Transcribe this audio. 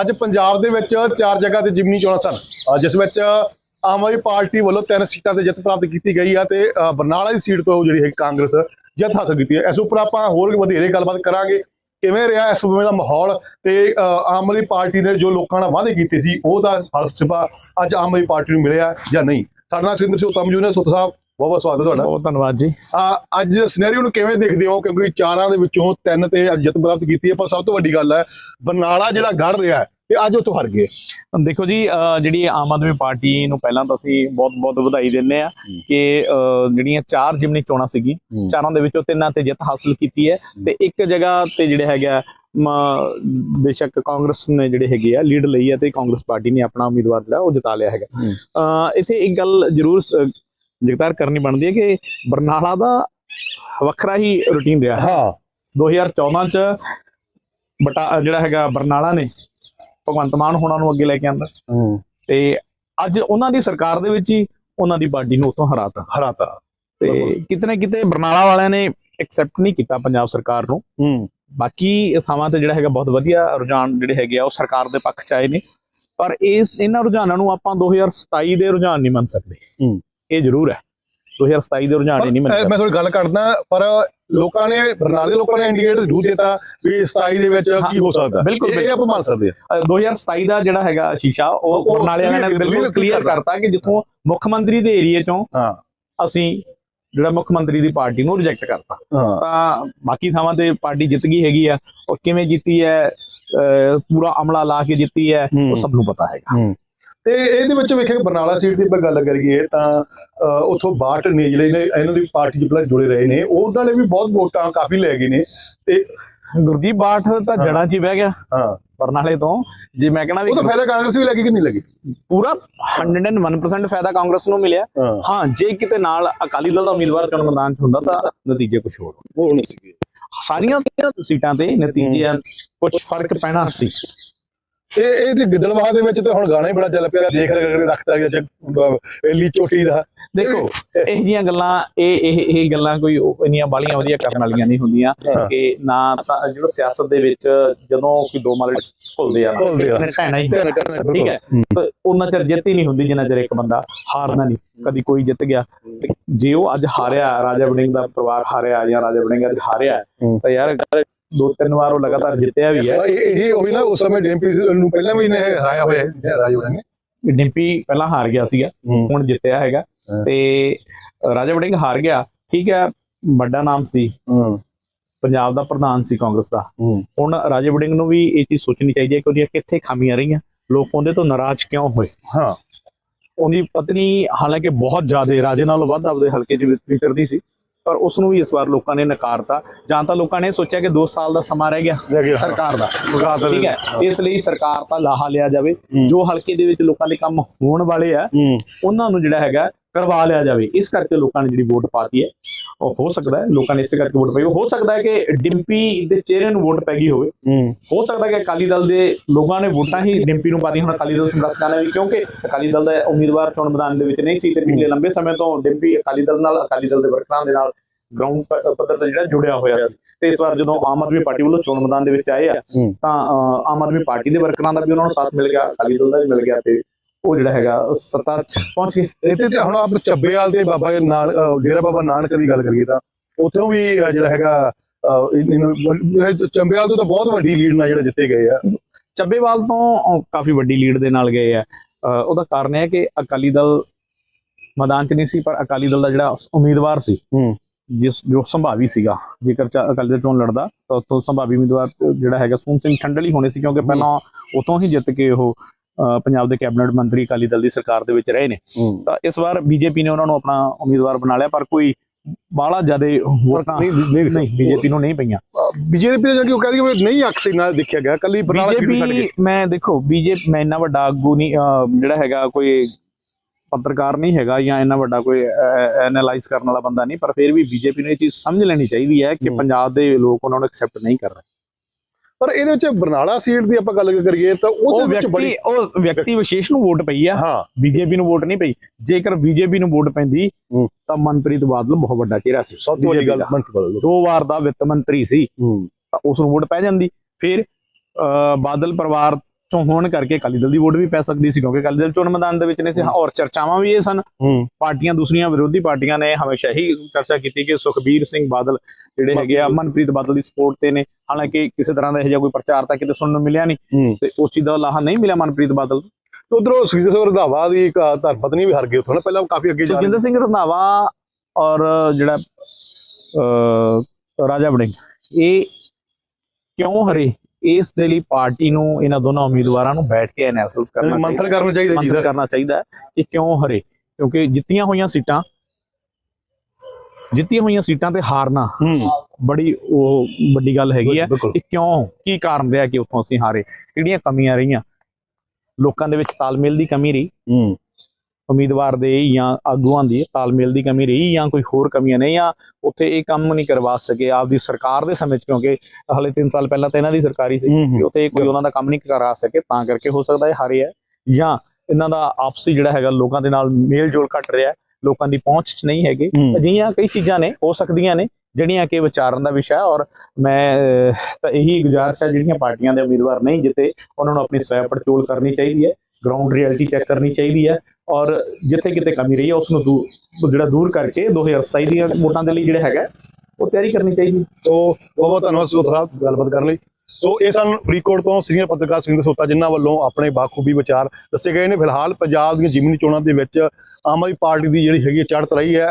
ਅੱਜ ਪੰਜਾਬ ਦੇ ਵਿੱਚ ਚਾਰ ਜਗ੍ਹਾ ਤੇ ਜਿਮਨੀ ਚੋਣਾਂ ਸਨ। ਜਿਸ ਵਿੱਚ ਆਮ ਆਦਮੀ ਪਾਰਟੀ ਵੱਲੋਂ ਤਿੰਨ ਸੀਟਾਂ ਤੇ ਜਿੱਤ ਪ੍ਰਾਪਤ ਕੀਤੀ ਗਈ ਆ ਤੇ ਬਰਨਾਲਾ ਦੀ ਸੀਟ ਤੋਂ ਜਿਹੜੀ ਹੈ ਕਾਂਗਰਸ ਜਿੱਤ ਹਾਸਲ ਕੀਤੀ ਹੈ। ਇਸ ਉੱਪਰ ਆਪਾਂ ਹੋਰ ਵਧੇਰੇ ਗੱਲਬਾਤ ਕਰਾਂਗੇ। ਕਿਵੇਂ ਰਿਹਾ ਇਸ ਸਮੇਂ ਦਾ ਮਾਹੌਲ ਤੇ ਆਮ ਆਦਮੀ ਪਾਰਟੀ ਨੇ ਜੋ ਲੋਕਾਂ ਨਾਲ ਵਾਅਦੇ ਕੀਤੇ ਸੀ ਉਹਦਾ ਫਲਸਫਾ ਅੱਜ ਆਮ ਆਦਮੀ ਪਾਰਟੀ ਨੂੰ ਮਿਲਿਆ ਜਾਂ ਨਹੀਂ? ਸਾਡੇ ਨਾਲ ਸਿੰਦਰ ਸਿੰਘ ਤਮਜੂ ਨੇ। ਸੁੱਤ ਸਾਹਿਬ ਬਹੁਤ ਬਹੁਤ ਸਵਾਗਤ ਹੈ ਤੁਹਾਡਾ। ਬਹੁਤ ਧੰਨਵਾਦ ਜੀ। ਆ ਅੱਜ ਸਿਨੈਰੀਓ ਨੂੰ ਕਿਵੇਂ ਦੇਖਦੇ ਹੋ? ਕਿਉਂਕਿ ਚਾਰਾਂ ਦੇ ਵਿੱਚੋਂ ਤਿੰਨ ਤੇ ਅੱਜ ਜਿੱਤ ਪ੍ਰਾਪਤ ਕੀਤੀ ਹੈ ਪਰ ਸਭ ਤੋਂ ਵੱਡੀ ਗੱਲ ਹੈ ਬਰਨਾਲਾ ਜਿਹੜਾ ਗੜ ਰਿਹਾ ਹੈ ਤੇ ਅੱਜ ਉੱਥੋਂ ਹਾਰ ਗਏ। ਦੇਖੋ ਜੀ ਜਿਹੜੀ ਆਮ ਆਦਮੀ ਪਾਰਟੀ ਨੂੰ ਪਹਿਲਾਂ ਤਾਂ ਅਸੀਂ ਬਹੁਤ-ਬਹੁਤ ਵਧਾਈ ਦਿੰਦੇ ਆ। ਕਿ ਜਿਹੜੀਆਂ ਚਾਰ ਜਿਮਨੀ ਚੋਣਾਂ ਸੀਗੀ। ਚਾਰਾਂ ਦੇ ਵਿੱਚੋਂ ਤਿੰਨਾਂ ਤੇ ਜਿੱਤ ਹਾਸਲ ਕੀਤੀ ਹੈ ਤੇ ਇੱਕ ਜਗ੍ਹਾ ਤੇ ਜਿਹੜੇ ਹੈਗਾ ਮ- ਬੇਸ਼ੱਕ ਕਾਂਗਰਸ ਨੇ ਜਿਹੜੇ ਹੈਗੇ ਆ ਲੀਡ ਲਈ ਹੈ ਤੇ ਕਾਂਗਰਸ ਪਾਰਟੀ ਨੇ ਆਪਣਾ ਉਮੀਦਵਾਰ ਜਿਹੜਾ ਉਹ ਜਿਤਾ ਲਿਆ ਹੈਗਾ। ਇੱਥੇ ਇੱਕ ਗੱਲ ਜ਼ਰੂਰ ਜਗਤਾਰ ਕਰਨੀ ਬਣਦੀ ਹੈ ਕਿ ਬਰਨਾਲਾ ਦਾ ਵੱਖਰਾ ਹੀ ਰੁਟੀਨ ਰਿਹਾ ਹਾਂ। 2014 ਚ ਬਟਾ ਜਿਹੜਾ ਹੈਗਾ ਬਰਨਾਲਾ ਨੇ ਭਗਵੰਤ ਮਾਨ ਹੋਣਾ ਨੂੰ ਅੱਗੇ ਲੈ ਕੇ ਆਂਦਾ। ਤੇ ਅੱਜ ਉਹਨਾਂ ਦੀ ਸਰਕਾਰ ਦੇ ਵਿੱਚ ਹੀ ਉਹਨਾਂ ਦੀ ਪਾਰਟੀ ਨੂੰ ਉਤੋਂ ਹਰਾਤਾ। ਹਰਾਤਾ। ਤੇ ਬਿਲਕੁਲ। ਕਿਤੇ ਨਾ ਕਿਤੇ ਬਰਨਾਲਾ ਵਾਲਿਆਂ ਨੇ ਐਕਸੈਪਟ ਨਹੀਂ ਕੀਤਾ ਪੰਜਾਬ ਸਰਕਾਰ ਨੂੰ। ਹੂੰ। ਬਾਕੀ ਥਾਵਾਂ ਤੇ ਜਿਹੜਾ ਹੈਗਾ ਬਹੁਤ ਵਧੀਆ ਰੁਝਾਨ ਜਿਹੜੇ ਹੈਗੇ ਆ ਉਹ ਸਰਕਾਰ ਦੇ ਪੱਖ ਚ ਆਏ ਨੇ। ਪਰ ਇਸ ਇਹਨਾਂ ਰੁਝਾਨਾਂ ਨੂੰ ਆਪਾਂ 2027 ਦੇ ਰੁਝਾਨ ਨਹੀਂ ਮੰਨ ਸਕਦੇ। ਹੂੰ। ਇਹ ਜ਼ਰੂਰ ਹੈ। 2027 ਦੇ ਰੁਝਾਨ ਨਹੀਂ ਮੰਨ ਪਰ, ਅਹ, ਸਕਦੇ ਮੈਂ ਥੋੜੀ ਗੱਲ ਕਰਦਾ ਪਰ ਲੋਕਾਂ ਨੇ ਬਰਨਾਲੇ ਦੇ ਲੋਕਾਂ ਨੇ ਇੰਡੀਕੇਟ ਜ਼ਰੂਰ ਦਿੱਤਾ ਵੀ 27 ਦੇ ਵਿੱਚ ਕੀ ਹੋ ਸਕਦਾ। ਇਹ- ਆਪਾਂ ਮੰਨ ਸਕਦੇ ਅ, 2027 ਦਾ ਜਿਹੜਾ ਹੈਗਾ ਸ਼ੀਸ਼ਾ ਉਹ ਬਰਨਾਲੇ ਵਾਲਿਆਂ ਨੇ ਬਿਲਕੁਲ ਕਲੀਅਰ ਕਰਤਾ। ਕਿ ਜਿੱਥੋਂ ਮੁੱਖ ਮੰਤਰੀ ਦੇ ਏਰੀਏ ਚੋਂ ਹਾਂ। ਅਸੀਂ ਜਿਹੜਾ ਮੁੱਖ ਮੰਤਰੀ ਦੀ ਪਾਰਟੀ ਨੂੰ ਰਿਜੈਕਟ ਕਰਤਾ। ਤਾਂ ਬਾਕੀ ਥਾਵਾਂ ਤੇ ਪਾਰਟੀ ਜਿੱਤ ਗਈ ਹੈਗੀ ਆ ਉਹ ਕਿਵੇਂ ਜਿੱਤੀ ਹੈ ਪੂਰਾ ਅਮਲਾ ਲਾ ਕੇ ਜਿੱਤੀ ਹੂੰ। ਉਹ ਸਭ ਨੂੰ ਪਤਾ ਹੈਗਾ। ਤੇ ਇਹਦੇ ਵਿੱਚ ਵੇਖੇ ਬਰਨਾਲਾ ਸੀਟ ਦੀ ਆਪਾਂ ਗੱਲ ਕਰੀਏ ਤਾਂ ਉੱਥੋਂ ਬਾਟ ਨੇ ਜਿਹੜੇ ਨੇ ਇਹਨਾਂ ਦੀ ਪਾਰਟੀ ਚ ਪਹਿਲਾਂ ਜੁੜੇ ਰਹੇ ਨੇ। ਉਹਨਾਂ ਨੇ ਵੀ ਬਹੁਤ ਵੋਟਾਂ ਕਾਫੀ ਲੈ ਗਏ ਨੇ ਤੇ ਗੁਰਦੀਪ ਬਾਠ ਤਾਂ। ਜੜਾਂ 'ਚ ਹੀ ਬਹਿ ਗਿਆ ਹਾਂ। ਬਰਨਾਲੇ ਤੋਂ। ਜੇ ਮੈਂ ਕਹਣਾ ਵੀ ਉਹ ਤਾਂ ਫਾਇਦਾ ਕਾਂਗਰਸ ਵੀ ਲੱਗੀ ਕਿ ਨਹੀਂ ਲੱਗੀ ਪੂਰਾ 101% ਫਾਇਦਾ ਕਾਂਗਰਸ ਨੂੰ ਮਿਲਿਆ। ਹਾਂ। ਜੇ ਕਿਤੇ ਨਾਲ ਅਕਾਲੀ ਦਲ ਦਾ ਉਮੀਦਵਾਰ ਚੋਣ ਮੈਦਾਨ 'ਚ ਹੁੰਦਾ ਤਾਂ ਨਤੀਜੇ ਕੁਝ ਹੋਰ ਹੋਣੇ। ਉਹ ਨਹੀਂ ਸੀ ਸਾਰੀਆਂ ਸੀਟਾਂ ਤੇ ਨਤੀਜੇ ਕੁਝ ਫ਼ਰਕ ਪੈਣਾ ਸੀ। ਇਹ ਇਹ ਤੇ ਗਿੱਦੜਵਾਹ ਦੇ ਵਿੱਚ ਤੇ ਹੁਣ ਗਾਣਾ ਹੀ ਬੜਾ ਚੱਲ ਪਿਆ ਦੇਖ ਰਹੇ ਰੱਖਦਾ ਗਿਆ ਲੀ ਚੋਟੀ ਦਾ ਦੇਖੋ ਇਹ ਜੀਆਂ ਗੱਲਾਂ ਇਹ ਇਹ ਇਹ ਗੱਲਾਂ ਕੋਈ ਇੰਨੀਆਂ ਬਾਲੀਆਂ ਵਧੀਆ ਕਰਨ ਵਾਲੀਆਂ ਨਹੀਂ ਹੁੰਦੀਆਂ। ਕਿ ਨਾ ਤਾਂ ਜਿਹੜਾ ਸਿਆਸਤ ਦੇ ਵਿੱਚ ਜਦੋਂ ਕੋਈ ਦੋ ਮਾਲੇ ਭੁੱਲਦੇ ਆ ਆ। ਭੈਣਾ ਹੀ। ਠੀਕ ਹੈ ਤਾਂ ਉਹਨਾਂ ਚਿਰ ਜਿੱਤ ਹੀ ਨਹੀਂ ਹੁੰਦੀ ਜਿੰਨਾ ਚਿਰ ਇੱਕ ਬੰਦਾ ਹਾਰਦਾ ਨਹੀਂ ਕਦੀ ਕੋਈ ਜਿੱਤ ਗਿਆ ਤੇ ਜੇ ਉਹ ਅੱਜ ਹਾਰਿਆ ਰਾਜਾ ਵੜਿੰਗ ਦਾ ਪਰਿਵਾਰ ਹਾਰਿਆ ਜਾਂ ਰਾਜਾ ਵੜਿੰਗ ਅੱਜ ਹਾਰਿਆ। ਤਾਂ ਯਾਰ ਦੋ ਤਿੰਨ ਵਾਰ ਉਹ ਲਗਾਤਾਰ ਜਿੱਤਿਆ ਵੀ ਹੈ। ਇਹ ਉਹੀ ਨਾ ਉਸ ਸਮੇਂ ਡੀਐਮਪੀ ਨੂੰ ਪਹਿਲਾਂ ਵੀ ਇਹਨੇ ਹਰਾਇਆ ਹੋਇਆ ਹੈ ਰਾਜ ਵੜਿੰਗ ਨੇ ਡਿੰਪੀ ਪਹਿਲਾਂ ਹਾਰ ਗਿਆ ਸੀਗਾ ਹੁਣ ਜਿੱਤਿਆ ਹੈਗਾ। ਤੇ ਰਾਜਾ ਵੜਿੰਗ ਹਾਰ ਗਿਆ। ਠੀਕ ਹੈ ਵੱਡਾ ਨਾਮ ਸੀ। ਹੂੰ। ਪੰਜਾਬ ਦਾ ਪ੍ਰਧਾਨ ਸੀ ਕਾਂਗਰਸ ਦਾ। ਹੁਣ ਰਾਜੇ ਵੜਿੰਗ ਨੂੰ ਵੀ ਇਹ ਚੀਜ਼ ਸੋਚਣੀ ਚਾਹੀਦੀ ਹੈ ਕਿ ਉਹਦੀਆਂ ਕਿੱਥੇ ਖਾਮੀਆਂ ਰਹੀਆਂ। ਲੋਕ ਉਹਦੇ ਤੋਂ ਨਾਰਾਜ਼ ਕਿਉਂ ਹੋਏ? ਹਾਂ। ਉਹਦੀ ਪਤਨੀ ਹਾਲਾਂਕਿ ਬਹੁਤ ਜ਼ਿਆਦਾ ਰਾਜੇ ਨਾਲੋਂ ਵੱਧ ਆਪਦੇ ਹਲਕੇ 'ਚ ਵਿਚਰਦੀ ਸੀ। ਪਰ ਉਸ ਨੂੰ ਵੀ ਇਸ ਵਾਰ ਲੋਕਾਂ ਨੇ ਨਕਾਰਤਾ। ਜਾਂ ਤਾਂ ਲੋਕਾਂ ਨੇ ਸੋਚਿਆ ਕਿ 2 ਸਾਲ ਦਾ ਸਮਾਂ ਰਹਿ ਗਿਆ। ਸਰਕਾਰ ਦਾ। ਦਾ ਠੀਕ ਹੈ? ਇਸ ਲਈ ਸਰਕਾਰ ਤਾਂ ਲਾਹਾ ਲਿਆ ਜਾਵੇ। ਜੋ ਹਲਕੇ ਦੇ ਵਿੱਚ ਲੋਕਾਂ ਦੇ ਕੰਮ ਹੋਣ ਵਾਲੇ ਆ ਉਹਨਾਂ ਨੂੰ ਜਿਹੜਾ ਹੈਗਾ ਕਰਵਾ ਲਿਆ ਜਾਵੇ। ਇਸ ਕਰਕੇ ਲੋਕਾਂ ਨੇ ਜਿਹੜੀ ਵੋਟ ਪਾਤੀ ਹੈ। ਹੋ ਸਕਦਾ ਹੈ ਲੋਕਾਂ ਨੇ ਇਸੇ ਕਰਕੇ ਵੋਟ ਪਾਈ। ਹੋ ਸਕਦਾ ਹੈ ਕਿ ਡਿੰਪੀ ਦੇ ਚਿਹਰੇ ਨੂੰ ਵੋਟ ਪੈ ਗਈ ਹੋਵੇ। ਹੂੰ। ਸਕਦਾ ਹੈ ਕਿ ਅਕਾਲੀ ਦਲ ਦੇ ਲੋਕਾਂ ਨੇ ਵੋਟਾਂ ਹੀ ਡਿੰਪੀ ਨੂੰ ਪਾਤੀ ਹੁਣ ਅਕਾਲੀ ਦਲ ਸਮਰਥਕਾਂ ਜਾਣਾ ਵੀ ਕਿਉਂਕਿ ਅਕਾਲੀ ਦਲ ਦਾ ਉਮੀਦਵਾਰ ਚੋਣ ਮੈਦਾਨ ਦੇ ਵਿੱਚ ਨਹੀਂ ਸੀ ਤੇ ਪਿਛਲੇ ਲੰਬੇ ਸਮੇਂ ਤੋਂ ਡਿੰਪੀ ਅਕਾਲੀ ਦਲ ਨਾਲ ਅਕਾਲੀ ਦਲ ਦੇ ਵਰਕਰਾਂ ਦੇ ਨਾਲ ਗਰਾਊਂਡ ਪੱਧਰ ਤੇ ਜਿਹੜਾ ਜੁੜਿਆ ਹੋਇਆ ਸੀ। ਤੇ ਇਸ ਵਾਰ ਜਦੋਂ ਆਮ ਆਦਮੀ ਪਾਰਟੀ ਵੱਲੋਂ ਚੋਣ ਮੈਦਾਨ ਦੇ ਵਿੱਚ ਆਏ ਆ। ਤਾਂ ਆਮ ਆਦਮੀ ਪਾਰਟੀ ਦੇ ਵਰਕਰਾਂ ਦਾ ਵੀ ਉਹਨਾਂ ਨੂੰ ਸਾਥ ਮਿਲ ਗਿਆ ਅਕਾਲੀ ਦਲ ਦਾ ਵੀ ਮਿਲ ਗਿਆ ਤੇ ਉਹ ਜਿਹੜਾ ਹੈਗਾ ਸੱਤਾ ਪਹੁੰਚ ਗਏ। ਇੱਥੇ ਤੇ ਹੁਣ ਆਪ ਚੱਬੇਵਾਲ ਤੇ ਬਾਬਾ ਅਹ ਡੇਰਾ ਬਾਬਾ ਨਾਨਕ ਦੀ ਗੱਲ ਕਰੀਏ ਤਾਂ ਉੱਥੋਂ ਵੀ ਜਿਹੜਾ ਹੈਗਾ ਚੱਬੇਵਾਲ ਤੋਂ ਤਾਂ ਬਹੁਤ ਵੱਡੀ ਲੀਡ ਨਾਲ ਜਿਹੜੇ ਜਿੱਤੇ ਗਏ ਆ। ਚੱਬੇਵਾਲ ਤੋਂ ਕਾਫੀ ਵੱਡੀ ਲੀਡ ਦੇ ਨਾਲ ਗਏ ਆ। ਉਹਦਾ ਕਾਰਨ ਹੈ ਕਿ ਅਕਾਲੀ ਦਲ ਮੈਦਾਨ 'ਚ ਨਹੀਂ ਸੀ ਪਰ ਅਕਾਲੀ ਦਲ ਦਾ ਜਿਹੜਾ ਉਮੀਦਵਾਰ ਸੀ। ਜਿਸ ਜੋ ਸੰਭਾਵੀ ਸੀਗਾ ਜੇਕਰ ਅਕਾਲੀ ਦਲ ਚੋਣ ਲੜਦਾ ਤਾਂ ਉੱਥੋਂ ਸੰਭਾਵੀ ਉਮੀਦਵਾਰ ਜਿਹੜਾ ਹੈਗਾ ਸੂਮ ਸਿੰਘ ਠੰਡਲ ਹੀ ਹੋਣੇ ਸੀ ਕਿਉਂਕਿ ਪਹਿਲਾਂ ਉਤੋਂ ਹੀ ਜਿੱਤ ਕੇ ਉਹ ਪੰਜਾਬ ਦੇ ਕੈਬਨਿਟ ਮੰਤਰੀ ਅਕਾਲੀ ਦਲ ਦੀ ਸਰਕਾਰ ਦੇ ਵਿੱਚ ਰਹੇ ਨੇ। ਤਾਂ ਇਸ ਵਾਰ ਬੀਜੇਪੀ ਨੇ ਉਹਨਾਂ ਨੂੰ ਆਪਣਾ ਉਮੀਦਵਾਰ ਬਣਾ ਲਿਆ ਪਰ ਕੋਈ ਬਾਹਲਾ ਜ਼ਿਆਦਾ ਵੋਟਾਂ ਨਹੀਂ ਬੀਜੇਪੀ ਨੂੰ ਨਹੀਂ ਪਈਆਂ। ਬੀਜੇਪੀ ਦੇ ਜਿਹੜੀ ਉਹ ਕਹਿੰਦੀ ਵੀ ਨਹੀਂ ਅਕਸਰ ਨਾਲ ਦੇਖਿਆ ਗਿਆ ਕੱਲੀ ਬਰਨਾਲਾ ਸੀਟ ਛੱਡ ਕੇ ਮੈਂ ਦੇਖੋ ਬੀਜੇਪੀ ਮੈਂ ਇੰਨਾ ਵੱਡਾ ਆਗੂ ਨਹੀਂ ਜਿਹੜਾ ਹੈਗਾ ਕੋਈ ਪੱਤਰਕਾਰ ਨਹੀਂ ਹੈਗਾ ਜਾਂ ਇੰਨਾ ਵੱਡਾ ਕੋਈ ਐਨਾਲਾਈਜ਼ ਕਰਨ ਵਾਲਾ ਬੰਦਾ ਨਹੀਂ ਪਰ ਫਿਰ ਵੀ ਬੀਜੇਪੀ ਨੂੰ ਇਹ ਚੀਜ਼ ਸਮਝ ਲੈਣੀ ਚਾਹੀਦੀ ਹੈ ਕਿ। ਪੰਜਾਬ ਦੇ ਲੋਕ ਉਹਨਾਂ ਨੂੰ ਐਕਸੈਪਟ ਨਹੀਂ ਕਰ ਰਹੇ। ਪਰ ਇਹਦੇ ਵਿੱਚ ਬਰਨਾਲਾ ਸੀਟ ਦੀ ਆਪਾਂ ਗੱਲ ਕਰੀਏ ਤਾਂ ਉਹ ਉਹਦੇ ਵਿੱਚ ਬੜੀ ਉਹ ਵਿਅਕਤੀ ਵਿਸ਼ੇਸ਼ ਨੂੰ ਵੋਟ ਪਈ ਆ। ਹਾਂ। ਬੀਜੇਪੀ ਨੂੰ ਵੋਟ ਨਹੀਂ ਪਈ। ਜੇਕਰ ਬੀਜੇਪੀ ਨੂੰ ਵੋਟ ਪੈਂਦੀ। ਤਾਂ ਮਨਪ੍ਰੀਤ ਬਾਦਲ ਬਹੁਤ ਵੱਡਾ ਚਿਹਰਾ ਸੀ। ਸਭ ਤੋਂ ਵੱਡੀ ਗੱਲ। ਮੰਤ ਬਦਲ ਦੋ ਵਾਰ ਦਾ ਵਿੱਤ ਮੰਤਰੀ ਸੀ। ਤਾਂ ਉਸ ਨੂੰ ਵੋਟ ਪੈ ਜਾਂਦੀ। ਫਿਰ ਬਾਦਲ ਪਰਿਵਾਰ ਚੋਂ ਹੋਣ ਕਰਕੇ ਅਕਾਲੀ ਦਲ ਦੀ ਵੋਟ ਵੀ ਪੈ ਸਕਦੀ ਸੀ ਕਿਉਂਕਿ ਅਕਾਲੀ ਦਲ ਚੋਣ ਮੈਦਾਨ ਦੇ ਵਿੱਚ ਨਹੀਂ ਸੀ। ਔਰ ਚਰਚਾਵਾਂ ਵੀ ਇਹ ਸਨ। ਪਾਰਟੀਆਂ ਦੂਸਰੀਆਂ ਵਿਰੋਧੀ ਪਾਰਟੀਆਂ ਨੇ ਹਮੇਸ਼ਾ ਹੀ ਚਰਚਾ ਕੀਤੀ ਕਿ ਸੁਖਬੀਰ ਸਿੰਘ ਬਾਦਲ ਜਿਹੜੇ ਹੈਗੇ ਆ ਮਨਪ੍ਰੀਤ ਬਾਦਲ ਦੀ ਸਪੋਰਟ ਤੇ ਨੇ। ਹਾਲਾਂਕਿ ਕਿਸੇ ਤਰ੍ਹਾਂ ਦਾ ਇਹ ਜਿਹਾ ਕੋਈ ਪ੍ਰਚਾਰ ਤਾਂ ਕਿਤੇ ਸੁਣਨ ਨੂੰ ਮਿਲਿਆ ਨਹੀਂ। ਤੇ ਉਸ ਚੀਜ਼ ਦਾ ਲਾਹਾ ਨਹੀਂ ਮਿਲਿਆ ਮਨਪ੍ਰੀਤ ਬਾਦਲ ਨੂੰ। ਤੇ ਉਧਰੋਂ ਸੁਖਜੀਤ ਸਿੰਘ ਰੰਧਾਵਾ ਦੀ ਧਰਮ ਪਤਨੀ ਵੀ ਹਾਰ ਗਈ ਉੱਥੋਂ ਨਾ ਪਹਿਲਾਂ ਕਾਫੀ ਅੱਗੇ ਜਾ ਸੁਖਜਿੰਦਰ ਸਿੰਘ ਰੰਧਾਵਾ ਔਰ ਜਿਹੜਾ ਰਾਜਾ ਵੜਿੰਗ ਇਹ ਕਿਉਂ ਹਰੇ? ਇਸ ਦੇ ਲਈ ਪਾਰਟੀ ਨੂੰ ਇਹਨਾਂ ਦੋਨਾਂ ਉਮੀਦਵਾਰਾਂ ਨੂੰ ਬੈਠ ਕੇ ਐਨਾਲਿਸਿਸ ਕਰਨਾ ਮੰਥਨ ਕਰਨਾ ਚਾਹੀਦਾ ਜੀ ਮੰਥਨ ਕਰਨਾ ਚਾਹੀਦਾ ਕਿ ਕਿਉਂ ਹਰੇ? ਕਿਉਂਕਿ ਜਿੱਤੀਆਂ ਹੋਈਆਂ ਸੀਟਾਂ ਜਿੱਤੀਆਂ ਹੋਈਆਂ ਸੀਟਾਂ ਤੇ ਹਾਰਨਾ ਬੜੀ ਉਹ ਵੱਡੀ ਗੱਲ ਹੈਗੀ ਹੈ ਬਿਲਕੁਲ। ਕਿ ਕਿਉਂ ਕੀ ਕਾਰਨ ਰਿਹਾ ਕਿ ਉੱਥੋਂ ਅਸੀਂ ਹਾਰੇ? ਕਿਹੜੀਆਂ ਕਮੀਆਂ ਰਹੀਆਂ? ਲੋਕਾਂ ਦੇ ਵਿੱਚ ਤਾਲਮੇਲ ਦੀ ਕਮੀ ਰਹੀ। ਉਮੀਦਵਾਰ ਦੇ ਜਾਂ ਆਗੂਆਂ ਦੀ ਤਾਲਮੇਲ ਦੀ ਕਮੀ ਰਹੀ ਜਾਂ ਕੋਈ ਹੋਰ ਕਮੀਆਂ ਨੇ ਜਾਂ ਉੱਥੇ ਇਹ ਕੰਮ ਨਹੀਂ ਕਰਵਾ ਸਕੇ ਆਪਦੀ ਸਰਕਾਰ ਦੇ ਸਮੇਂ 'ਚ? ਕਿਉਂਕਿ ਹਲੇ 3 ਸਾਲ ਪਹਿਲਾਂ ਤਾਂ ਇਹਨਾਂ ਦੀ ਸਰਕਾਰੀ ਸੀ ਉੱਥੇ ਕੋਈ ਉਹਨਾਂ ਦਾ ਕੰਮ ਨਹੀਂ ਕਰਾ ਸਕੇ ਤਾਂ ਕਰਕੇ ਹੋ ਸਕਦਾ ਇਹ ਹਾਰੇ ਹੈ। ਜਾਂ ਇਹਨਾਂ ਦਾ ਆਪਸੀ ਜਿਹੜਾ ਹੈਗਾ ਲੋਕਾਂ ਦੇ ਨਾਲ ਮੇਲ ਜੋਲ ਘਟ ਰਿਹਾ ਲੋਕਾਂ ਦੀ ਪਹੁੰਚ 'ਚ ਨਹੀਂ ਹੈਗੇ। ਅਜਿਹੀਆਂ ਕਈ ਚੀਜ਼ਾਂ ਨੇ ਹੋ ਸਕਦੀਆਂ ਨੇ ਜਿਹੜੀਆਂ ਕਿ ਵਿਚਾਰਨ ਦਾ ਵਿਸ਼ਾ ਹੈ। ਔਰ ਮੈਂ ਤਾਂ ਇਹੀ ਗੁਜ਼ਾਰਿਸ਼ ਹੈ ਜਿਹੜੀਆਂ ਪਾਰਟੀਆਂ ਦੇ ਉਮੀਦਵਾਰ ਨਹੀਂ ਜਿੱਤੇ ਉਹਨਾਂ ਨੂੰ ਆਪਣੀ ਸਵੈ ਪੜਚੋਲ ਕਰਨੀ ਚਾਹੀਦੀ ਹੈ। ਗਰਾਊਂਡ ਰਿਐਲਿਟੀ ਚੈੱਕ ਕਰਨੀ ਚਾਹੀਦੀ ਹੈ ਔਰ ਜਿੱਥੇ ਕਿਤੇ ਕਮੀ ਰਹੀ ਹੈ ਉਸ ਨੂੰ ਦੂਰ ਜਿਹੜਾ ਦੂਰ ਕਰਕੇ 2027 ਦੀਆਂ ਵੋਟਾਂ ਦੇ ਲਈ ਜਿਹੜਾ ਹੈਗਾ, ਉਹ ਤਿਆਰੀ ਕਰਨੀ ਚਾਹੀਦੀ ਸੋ, ਬਹੁਤ ਬਹੁਤ ਧੰਨਵਾਦ ਸੋਤ ਸਾਹਿਬ ਗੱਲਬਾਤ ਕਰਨ ਲਈ। ਸੋ, ਇਹ ਸਨ ਫਰੀਦਕੋਟ ਤੋਂ ਸੀਨੀਅਰ ਪੱਤਰਕਾਰ ਸਿੰਘ ਸੋਤਾ, ਜਿਨ੍ਹਾਂ ਵੱਲੋਂ ਆਪਣੇ ਬਾਖੂਬੀ ਵਿਚਾਰ ਦੱਸੇ ਗਏ ਨੇ। ਫਿਲਹਾਲ ਪੰਜਾਬ ਦੀਆਂ ਜਿਮਨੀ ਚੋਣਾਂ ਦੇ ਵਿੱਚ ਆਮ ਆਦਮੀ ਪਾਰਟੀ ਦੀ ਜਿਹੜੀ ਹੈਗੀ ਚੜ੍ਹਤ ਰਹੀ ਹੈ